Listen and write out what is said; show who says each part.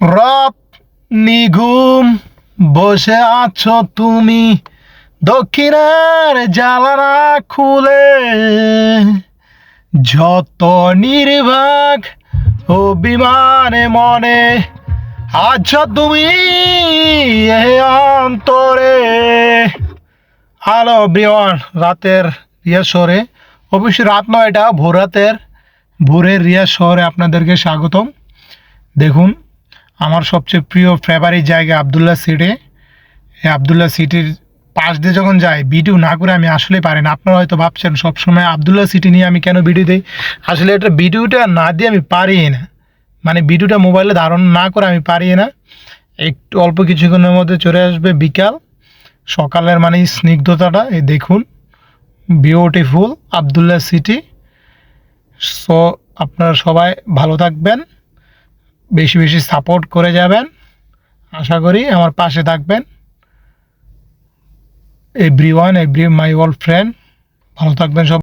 Speaker 1: রব নিঘুম বসে আছো তুমি দক্ষিণের জ্বালানা খুলে। যত নির্বাক অভিমানে মনে আছো তুমি অন্তরে। হ্যালো ব্রিওয়ান রাতের রিয়া শহরে অবশ্যই রাত নয় এটা ভোর রাতের, ভোরের রিয়া শহরে আপনাদেরকে স্বাগতম। দেখুন আমার সবচেয়ে প্রিয় ফেভারিট জায়গা আবদুল্লাহ সিটে আবদুল্লাহ সিটির পাশ দিয়ে যখন যাই ভিডিও না করে আমি আসলে পারি না। আপনারা হয়তো ভাবছেন, সবসময় আবদুল্লাহ সিটি নিয়ে আমি কেন ভিডিও দিই? আসলে এটা ভিডিওটা না দিয়ে আমি পারি না। মানে ভিডিওটা মোবাইলে ধারণ না করে আমি পারি না। একটু অল্প কিছুক্ষণের মধ্যে চলে আসবে বিকাল। সকালের মানে স্নিগ্ধতাটা, এই দেখুন বিউটিফুল আবদুল্লাহ সিটি সো আপনারা সবাই ভালো থাকবেন। বেশি বেশি সাপোর্ট করে যাবেন। আশা করি আমার পাশে থাকবেন। Everyone every my world friend ভালো থাকবেন সব